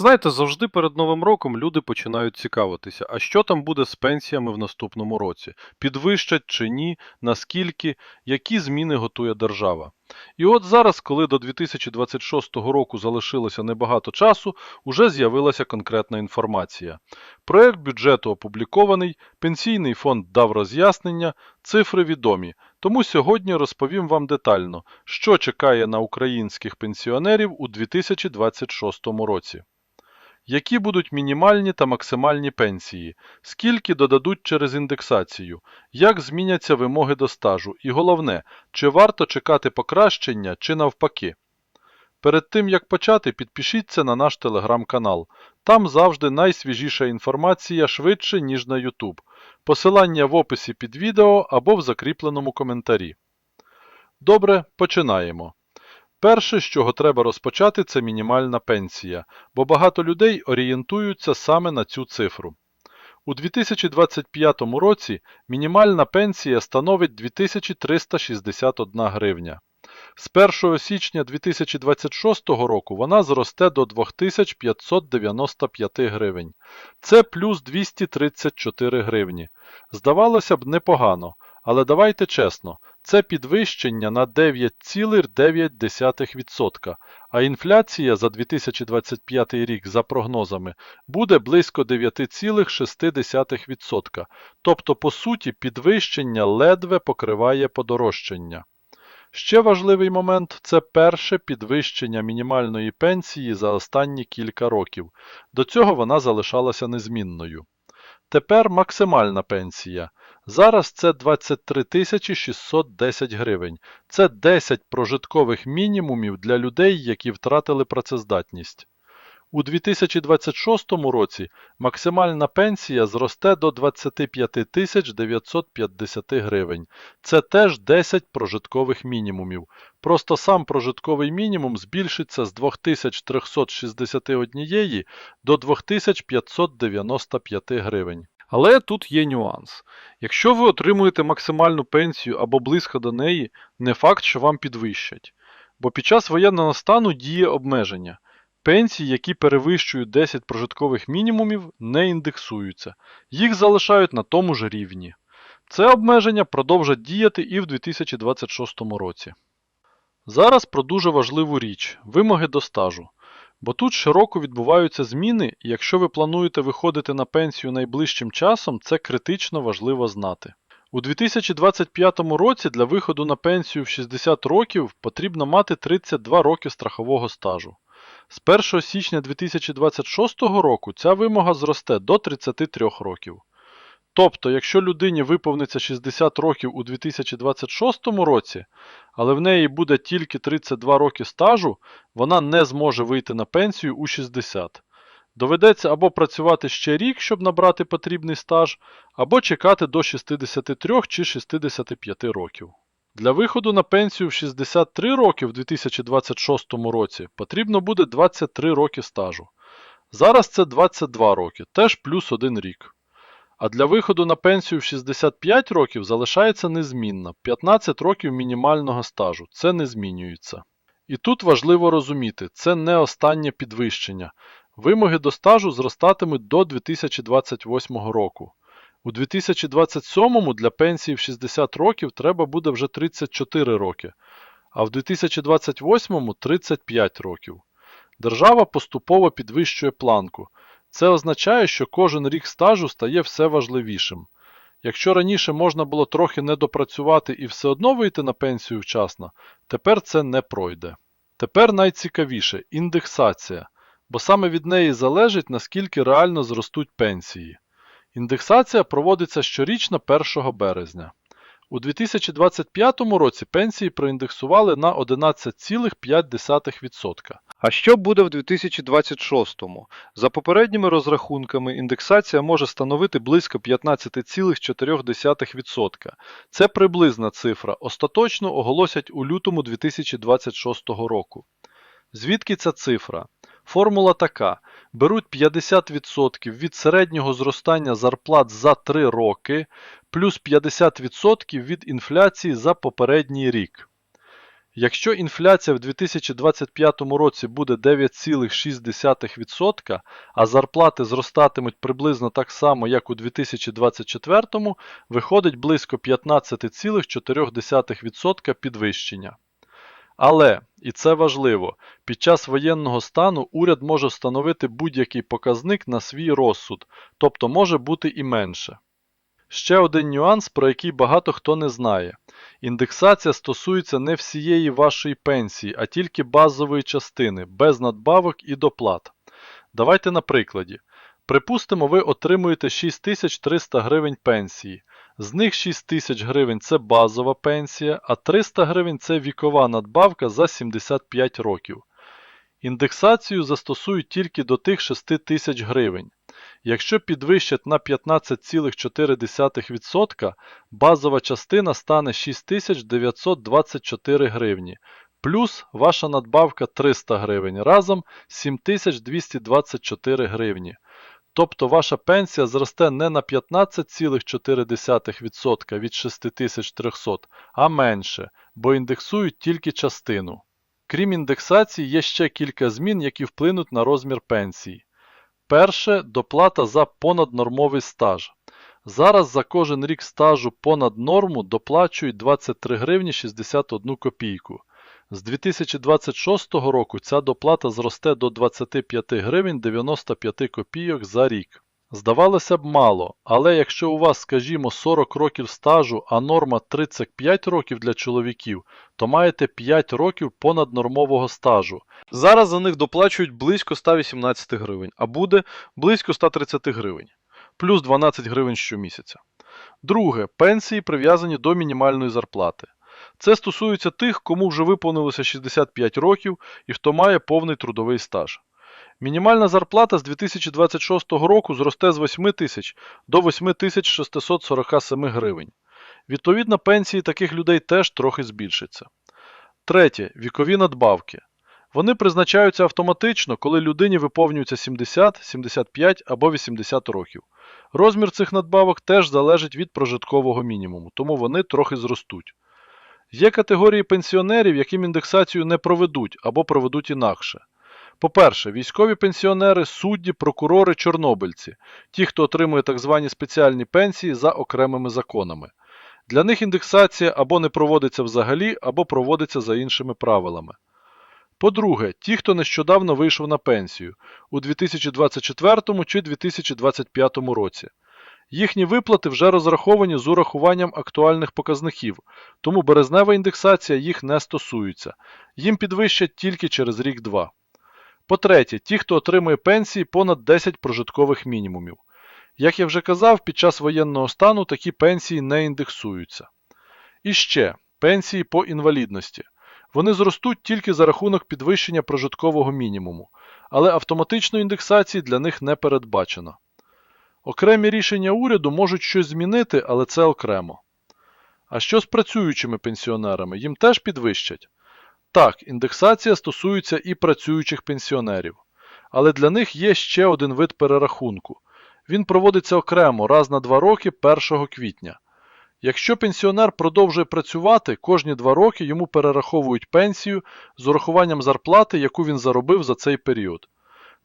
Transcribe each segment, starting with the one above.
Знаєте, завжди перед Новим роком люди починають цікавитися, а що там буде з пенсіями в наступному році? Підвищать чи ні, наскільки, які зміни готує держава. І от зараз, коли до 2026 року залишилося небагато часу, уже з'явилася конкретна інформація. Проект бюджету опублікований, пенсійний фонд дав роз'яснення, цифри відомі. Тому сьогодні розповім вам детально, що чекає на українських пенсіонерів у 2026 році. Які будуть мінімальні та максимальні пенсії, скільки додадуть через індексацію, як зміняться вимоги до стажу і головне, чи варто чекати покращення чи навпаки. Перед тим як почати, підпишіться на наш телеграм-канал. Там завжди найсвіжіша інформація швидше, ніж на YouTube. Посилання в описі під відео або в закріпленому коментарі. Добре, починаємо. Перше, з чого треба розпочати, це мінімальна пенсія, бо багато людей орієнтуються саме на цю цифру. У 2025 році мінімальна пенсія становить 2361 гривня. З 1 січня 2026 року вона зросте до 2595 гривень. Це плюс 234 гривні. Здавалося б, непогано, але давайте чесно, це підвищення на 9,9%, а інфляція за 2025 рік за прогнозами буде близько 9,6%, тобто по суті підвищення ледве покриває подорожчання. Ще важливий момент це перше підвищення мінімальної пенсії за останні кілька років. До цього вона залишалася незмінною. Тепер максимальна пенсія. Зараз це 23 610 гривень. Це 10 прожиткових мінімумів для людей, які втратили працездатність. У 2026 році максимальна пенсія зросте до 25 950 гривень. Це теж 10 прожиткових мінімумів. Просто сам прожитковий мінімум збільшиться з 2361 до 2595 гривень. Але тут є нюанс. Якщо ви отримуєте максимальну пенсію або близько до неї, не факт, що вам підвищать. Бо під час воєнного стану діє обмеження. Пенсії, які перевищують 10 прожиткових мінімумів, не індексуються. Їх залишають на тому ж рівні. Це обмеження продовжать діяти і в 2026 році. Зараз про дуже важливу річ вимоги до стажу. Бо тут щороку відбуваються зміни, і якщо ви плануєте виходити на пенсію найближчим часом, це критично важливо знати. У 2025 році для виходу на пенсію в 60 років потрібно мати 32 роки страхового стажу. З 1 січня 2026 року ця вимога зросте до 33 років. Тобто, якщо людині виповниться 60 років у 2026 році, але в неї буде тільки 32 роки стажу, вона не зможе вийти на пенсію у 60. Доведеться або працювати ще рік, щоб набрати потрібний стаж, або чекати до 63 чи 65 років. Для виходу на пенсію в 63 роки в 2026 році потрібно буде 23 роки стажу. Зараз це 22 роки, теж плюс 1 рік. А для виходу на пенсію в 65 років залишається незмінна 15 років мінімального стажу. Це не змінюється. І тут важливо розуміти, це не останнє підвищення. Вимоги до стажу зростатимуть до 2028 року. У 2027-му для пенсії в 60 років треба буде вже 34 роки, а в 2028-му 35 років. Держава поступово підвищує планку. Це означає, що кожен рік стажу стає все важливішим. Якщо раніше можна було трохи не допрацювати і все одно вийти на пенсію вчасно, тепер це не пройде. Тепер найцікавіше індексація, бо саме від неї залежить, наскільки реально зростуть пенсії. Індексація проводиться щорічно 1 березня. У 2025 році пенсії проіндексували на 11,5%. А що буде в 2026-му? За попередніми розрахунками, індексація може становити близько 15,4%. Це приблизна цифра. Остаточно оголосять у лютому 2026 року. Звідки ця цифра? Формула така: беруть 50% від середнього зростання зарплат за 3 роки, плюс 50% від інфляції за попередній рік. Якщо інфляція в 2025 році буде 9,6%, а зарплати зростатимуть приблизно так само, як у 2024, виходить близько 15,4% підвищення. Але, і це важливо, під час воєнного стану уряд може встановити будь-який показник на свій розсуд, тобто може бути і менше. Ще один нюанс, про який багато хто не знає. Індексація стосується не всієї вашої пенсії, а тільки базової частини, без надбавок і доплат. Давайте на прикладі. Припустимо, ви отримуєте 6300 гривень пенсії. З них 6 тисяч гривень це базова пенсія, а 300 гривень це вікова надбавка за 75 років. Індексацію застосують тільки до тих 6 тисяч гривень. Якщо підвищать на 15,4%, базова частина стане 6924 гривні, плюс ваша надбавка 300 гривень, разом 7224 гривні. Тобто ваша пенсія зросте не на 15,4% від 6300, а менше, бо індексують тільки частину. Крім індексації, є ще кілька змін, які вплинуть на розмір пенсії. Перше доплата за понаднормовий стаж. Зараз за кожен рік стажу понад норму доплачують 23 гривні 61 копійку. З 2026 року ця доплата зросте до 25 гривень 95 копійок за рік. Здавалося б мало, але якщо у вас, скажімо, 40 років стажу, а норма 35 років для чоловіків, то маєте 5 років понаднормового стажу. Зараз за них доплачують близько 118 гривень, а буде близько 130 гривень, плюс 12 гривень щомісяця. Друге, пенсії прив'язані до мінімальної зарплати. Це стосується тих, кому вже виповнилося 65 років і хто має повний трудовий стаж. Мінімальна зарплата з 2026 року зросте з 8 тисяч до 8647 гривень. Відповідно, пенсії таких людей теж трохи збільшаться. Третє. Вікові надбавки. Вони призначаються автоматично, коли людині виповнюється 70, 75 або 80 років. Розмір цих надбавок теж залежить від прожиткового мінімуму, тому вони трохи зростуть. Є категорії пенсіонерів, яким індексацію не проведуть або проведуть інакше. По-перше, військові пенсіонери, судді, прокурори, чорнобильці, ті, хто отримує так звані спеціальні пенсії за окремими законами. Для них індексація або не проводиться взагалі, або проводиться за іншими правилами. По-друге, ті, хто нещодавно вийшов на пенсію у 2024 чи 2025 році. Їхні виплати вже розраховані з урахуванням актуальних показників, тому березнева індексація їх не стосується. Їм підвищать тільки через рік-два. По-третє, ті, хто отримує пенсії понад 10 прожиткових мінімумів. Як я вже казав, під час воєнного стану такі пенсії не індексуються. І ще пенсії по інвалідності. Вони зростуть тільки за рахунок підвищення прожиткового мінімуму, але автоматичної індексації для них не передбачено. Окремі рішення уряду можуть щось змінити, але це окремо. А що з працюючими пенсіонерами? Їм теж підвищать? Так, індексація стосується і працюючих пенсіонерів. Але для них є ще один вид перерахунку. Він проводиться окремо раз на два роки 1 квітня. Якщо пенсіонер продовжує працювати, кожні два роки йому перераховують пенсію з урахуванням зарплати, яку він заробив за цей період.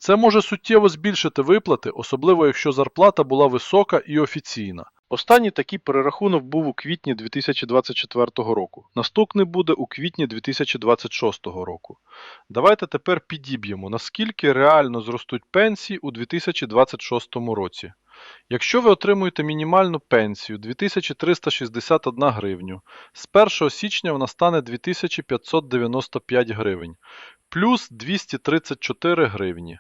Це може суттєво збільшити виплати, особливо якщо зарплата була висока і офіційна. Останній такий перерахунок був у квітні 2024 року. Наступний буде у квітні 2026 року. Давайте тепер підіб'ємо, наскільки реально зростуть пенсії у 2026 році. Якщо ви отримуєте мінімальну пенсію 2361 гривню, з 1 січня вона стане 2595 гривень, плюс 234 гривні.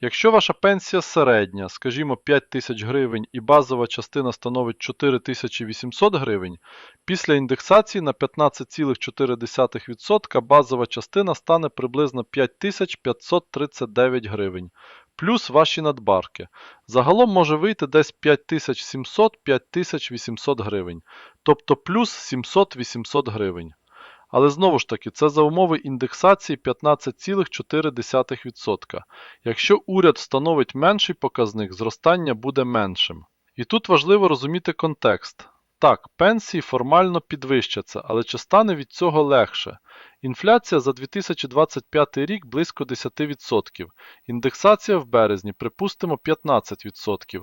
Якщо ваша пенсія середня, скажімо 5 тисяч гривень і базова частина становить 4800 гривень, після індексації на 15,4% базова частина стане приблизно 5539 гривень, плюс ваші надбавки. Загалом може вийти десь 5700-5800 гривень, тобто плюс 700-800 гривень. Але знову ж таки, це за умови індексації 15,4%. Якщо уряд встановить менший показник, зростання буде меншим. І тут важливо розуміти контекст. Так, пенсії формально підвищаться, але чи стане від цього легше? Інфляція за 2025 рік близько 10%. Індексація в березні, припустимо, 15%.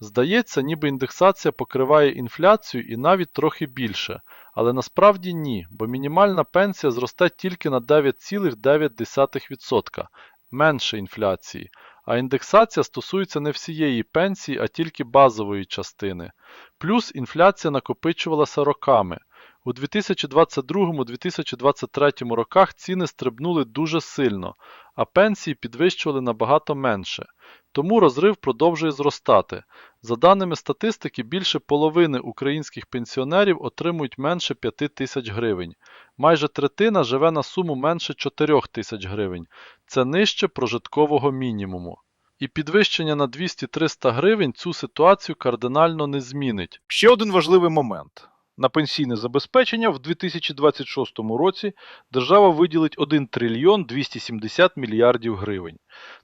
Здається, ніби індексація покриває інфляцію і навіть трохи більше. Але насправді ні, бо мінімальна пенсія зросте тільки на 9,9%, менше інфляції, а індексація стосується не всієї пенсії, а тільки базової частини. Плюс інфляція накопичувалася роками. У 2022-2023 роках ціни стрибнули дуже сильно, а пенсії підвищували набагато менше. Тому розрив продовжує зростати. За даними статистики, більше половини українських пенсіонерів отримують менше 5 тисяч гривень. Майже третина живе на суму менше 4 тисяч гривень. Це нижче прожиткового мінімуму. І підвищення на 200-300 гривень цю ситуацію кардинально не змінить. Ще один важливий момент. На пенсійне забезпечення в 2026 році держава виділить 1 трильйон 270 мільярдів гривень.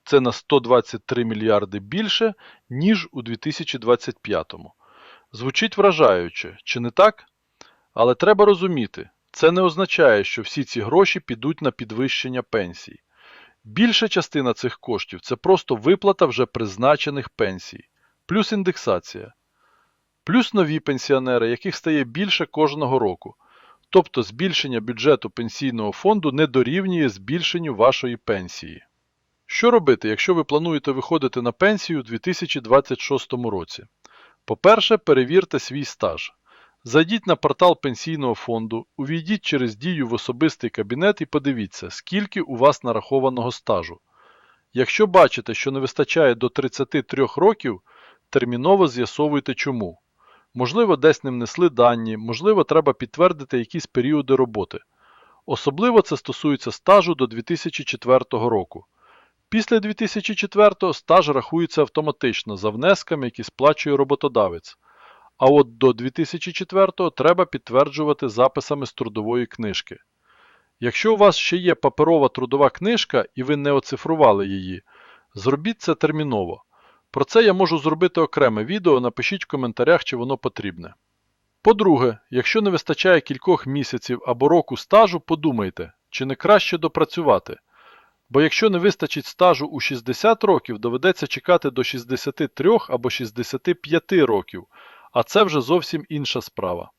Це на 123 мільярди більше, ніж у 2025. Звучить вражаюче, чи не так? Але треба розуміти, це не означає, що всі ці гроші підуть на підвищення пенсій. Більша частина цих коштів це просто виплата вже призначених пенсій, плюс індексація, плюс нові пенсіонери, яких стає більше кожного року. Тобто збільшення бюджету пенсійного фонду не дорівнює збільшенню вашої пенсії. Що робити, якщо ви плануєте виходити на пенсію у 2026 році? По-перше, перевірте свій стаж. Зайдіть на портал пенсійного фонду, увійдіть через дію в особистий кабінет і подивіться, скільки у вас нарахованого стажу. Якщо бачите, що не вистачає до 33 років, терміново з'ясовуйте чому. Можливо, десь не внесли дані, можливо, треба підтвердити якісь періоди роботи. Особливо це стосується стажу до 2004 року. Після 2004 стаж рахується автоматично за внесками, які сплачує роботодавець. А от до 2004 треба підтверджувати записами з трудової книжки. Якщо у вас ще є паперова трудова книжка і ви не оцифрували її, зробіть це терміново. Про це я можу зробити окреме відео, напишіть в коментарях, чи воно потрібне. По-друге, якщо не вистачає кількох місяців або року стажу, подумайте, чи не краще допрацювати. Бо якщо не вистачить стажу у 60 років, доведеться чекати до 63 або 65 років, а це вже зовсім інша справа.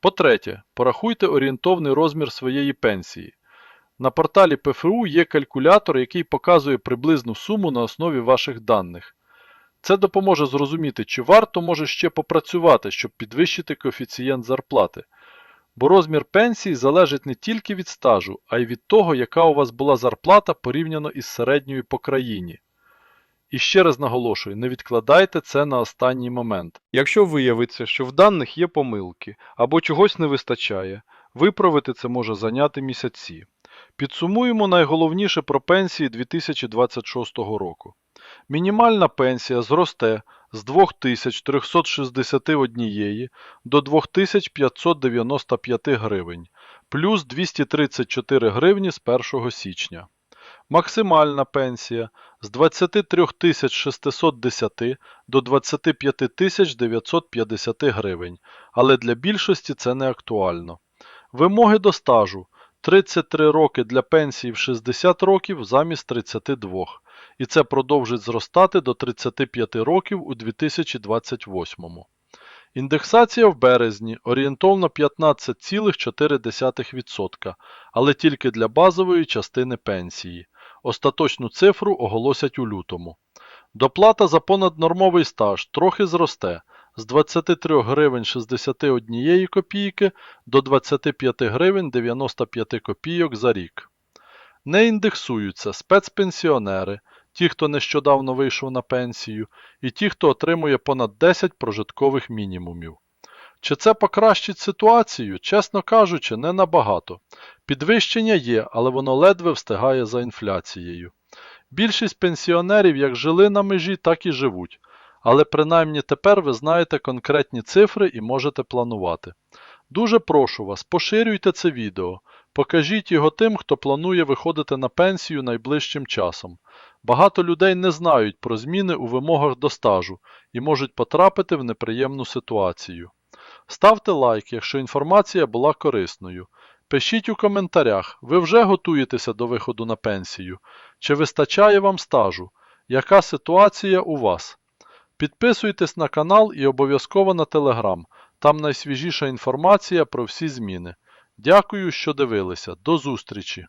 По-третє, порахуйте орієнтовний розмір своєї пенсії. На порталі ПФУ є калькулятор, який показує приблизну суму на основі ваших даних. Це допоможе зрозуміти, чи варто може ще попрацювати, щоб підвищити коефіцієнт зарплати. Бо розмір пенсії залежить не тільки від стажу, а й від того, яка у вас була зарплата порівняно із середньою по країні. І ще раз наголошую, не відкладайте це на останній момент. Якщо виявиться, що в даних є помилки або чогось не вистачає, виправити це може зайняти місяці. Підсумуємо найголовніше про пенсії 2026 року. Мінімальна пенсія зросте з 2361 до 2595 гривень, плюс 234 гривні з 1 січня. Максимальна пенсія з 23 610 до 25 950 гривень, але для більшості це не актуально. Вимоги до стажу 33 роки для пенсії в 60 років замість 32, і це продовжить зростати до 35 років у 2028. Індексація в березні орієнтовно 15,4%, але тільки для базової частини пенсії. Остаточну цифру оголосять у лютому. Доплата за понаднормовий стаж трохи зросте з 23 гривень 61 копійки до 25 гривень 95 копійок за рік. Не індексуються спецпенсіонери, ті, хто нещодавно вийшов на пенсію, і ті, хто отримує понад 10 прожиткових мінімумів. Чи це покращить ситуацію? Чесно кажучи, не набагато. Підвищення є, але воно ледве встигає за інфляцією. Більшість пенсіонерів як жили на межі, так і живуть. Але принаймні тепер ви знаєте конкретні цифри і можете планувати. Дуже прошу вас, поширюйте це відео, покажіть його тим, хто планує виходити на пенсію найближчим часом. Багато людей не знають про зміни у вимогах до стажу і можуть потрапити в неприємну ситуацію. Ставте лайк, якщо інформація була корисною. Пишіть у коментарях, ви вже готуєтеся до виходу на пенсію? Чи вистачає вам стажу? Яка ситуація у вас? Підписуйтесь на канал і обов'язково на телеграм. Там найсвіжіша інформація про всі зміни. Дякую, що дивилися. До зустрічі!